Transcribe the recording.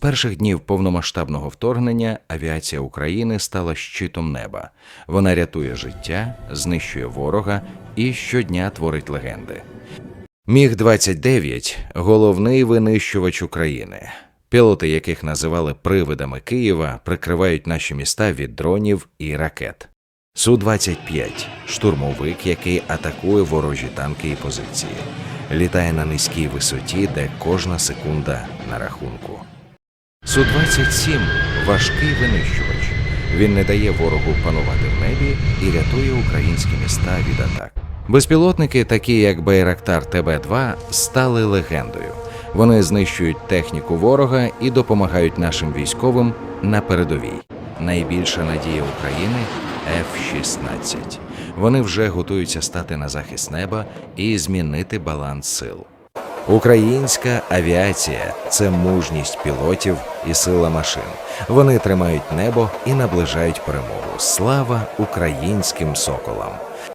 перших днів повномасштабного вторгнення авіація України стала щитом неба. Вона рятує життя, знищує ворога і щодня творить легенди. Міг 29 головний винищувач України. Пілоти, яких називали привидами Києва, прикривають наші міста від дронів і ракет. Су-25 штурмовик, який атакує ворожі танки і позиції, літає на низькій висоті, де кожна секунда на рахунку. Су-27 важкий винищувач. Він не дає ворогу панувати в небі і рятує українські міста від атак. Безпілотники, такі як Байрактар ТБ-2, стали легендою. Вони знищують техніку ворога і допомагають нашим військовим на передовій. Найбільша надія України F-16. Вони вже готуються стати на захист неба і змінити баланс сил. Українська авіація це мужність пілотів і сила машин. Вони тримають небо і наближають перемогу. Слава українським соколам!